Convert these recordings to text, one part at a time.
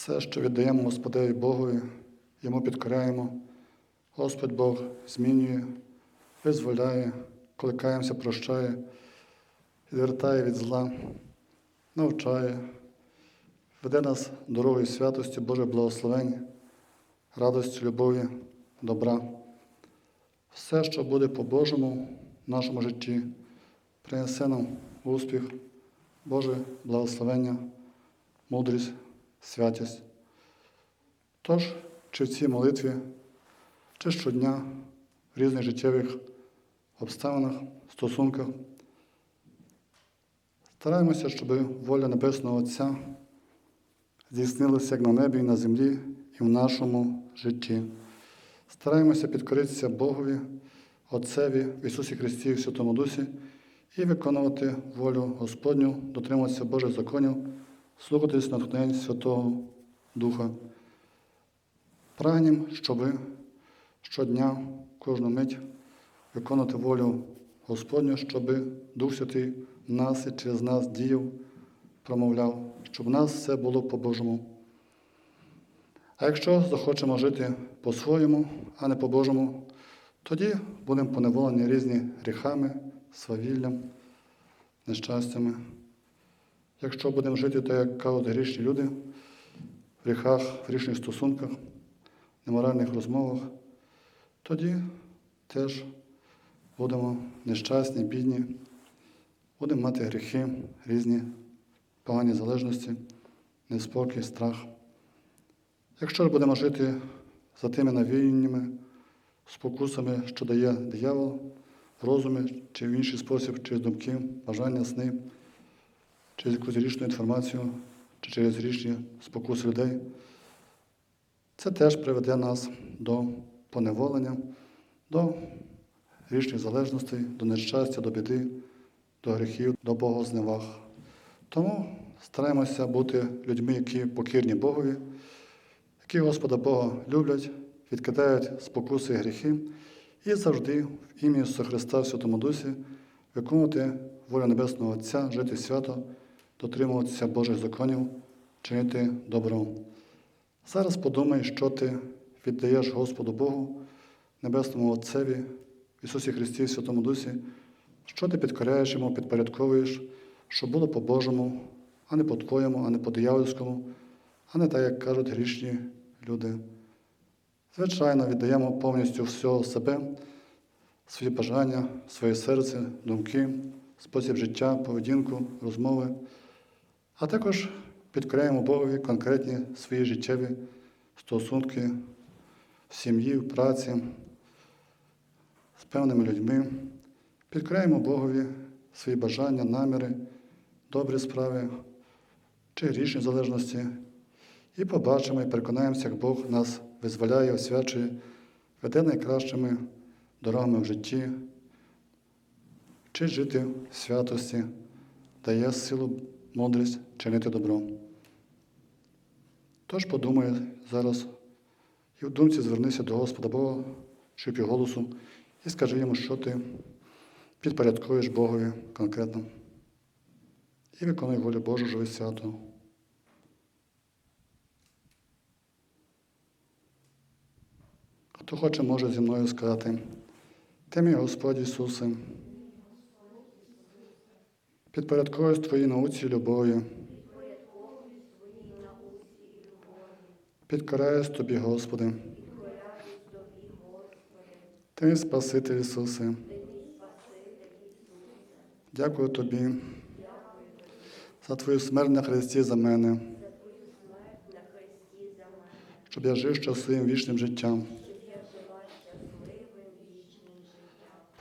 Все, що віддаємо Господеві Богові, йому підкоряємо. Господь Бог змінює, визволяє, коли каємося, прощає, відвертає від зла, навчає, веде нас дорогою святості, Боже благословення, радості, любові, добра. Все, що буде по-божому в нашому житті, принесе нам успіх, Боже благословення, мудрість, святість. Тож, чи в цій молитві, чи щодня в різних життєвих обставинах, стосунках, стараємося, щоб воля Небесного Отця здійснилася як на небі і на землі, і в нашому житті. Стараємося підкоритися Богові, Отцеві Ісусі Христі і Святому Дусі і виконувати волю Господню, дотримуватися Божих законів, слухатись натхнень Святого Духа. Прагнім, щоб щодня, кожну мить виконувати волю Господню, щоб Дух Святий в нас і через нас діяв, промовляв, щоб в нас все було по-божому. А якщо захочемо жити по-своєму, а не по-божому, тоді будемо поневолені різні гріхами, свавіллям, нещастями. Якщо будемо жити так, як кажуть грішні люди, в гріхах, в грішних стосунках, неморальних розмовах, тоді теж будемо нещасні, бідні, будемо мати гріхи, різні погані залежності, неспокій, страх. Якщо ж будемо жити за тими навіяннями, спокусами, що дає диявол, в розумі чи в інший спосіб, через думки, бажання, сни, через якусь річну інформацію, чи через річні спокуси людей, це теж приведе нас до поневолення, до річних залежностей, до нещастя, до біди, до гріхів, до богозневаг. Тому стараємося бути людьми, які покірні Богові, які Господа Бога люблять, відкидають спокуси і гріхи і завжди в ім'я Ісуса Христа в Святому Дусі виконувати волю Небесного Отця, жити свято, дотримуватися Божих законів, чинити добро. Зараз подумай, що ти віддаєш Господу Богу, Небесному Отцеві, Ісусі Христі, Святому Дусі, що ти підкоряєш йому, підпорядковуєш, щоб було по-божому, а не по-твоєму, а не по-диявольському, а не так, як кажуть грішні люди. Звичайно, віддаємо повністю всього себе, свої бажання, своє серце, думки, спосіб життя, поведінку, розмови, а також підкоряємо Богові конкретні свої життєві стосунки в сім'ї, в праці з певними людьми. Підкоряємо Богові свої бажання, наміри, добрі справи чи грішні залежності. І побачимо і переконаємося, як Бог нас визволяє, освячує, веде найкращими дорогами в житті, чи жити в святості, дає силу, мудрість чинити добро. Тож подумай зараз і в думці звернися до Господа Бога, шипі голосу, і скажи йому, що ти підпорядкуєш Богові конкретно. І виконуй волю Божу, живи свято. Хто хоче, може зі мною сказати, ти мій Господь Ісусе, підпорядкуюсь Твоїй науці і любові, підкоряюсь Тобі, Господи, Ти Спаситель Ісусе. Дякую Тобі за Твою смерть на Христі за мене, щоб я жив щасливим вічним життям.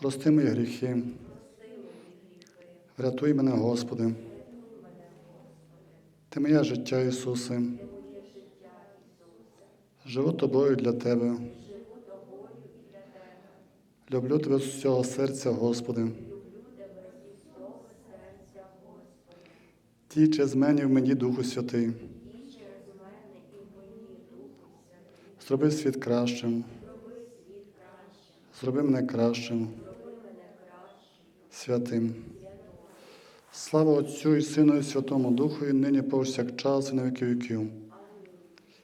Прости мої гріхи. Врятуй мене, Господи. Ти моє життя, Ісусе. Живу тобою для Тебе. Люблю Тебе з всього серця, Господи. Ті через мене в мені Духу Святий. Зроби світ кращим. Зроби мене кращим. Святим. Слава Отцю і Сину і Святому Духу, і нині повсякчас і на віки віків.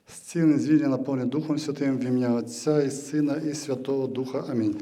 Стіни звільнені, наповнені Духом Святим в ім'я Отця і Сина і Святого Духа. Амінь.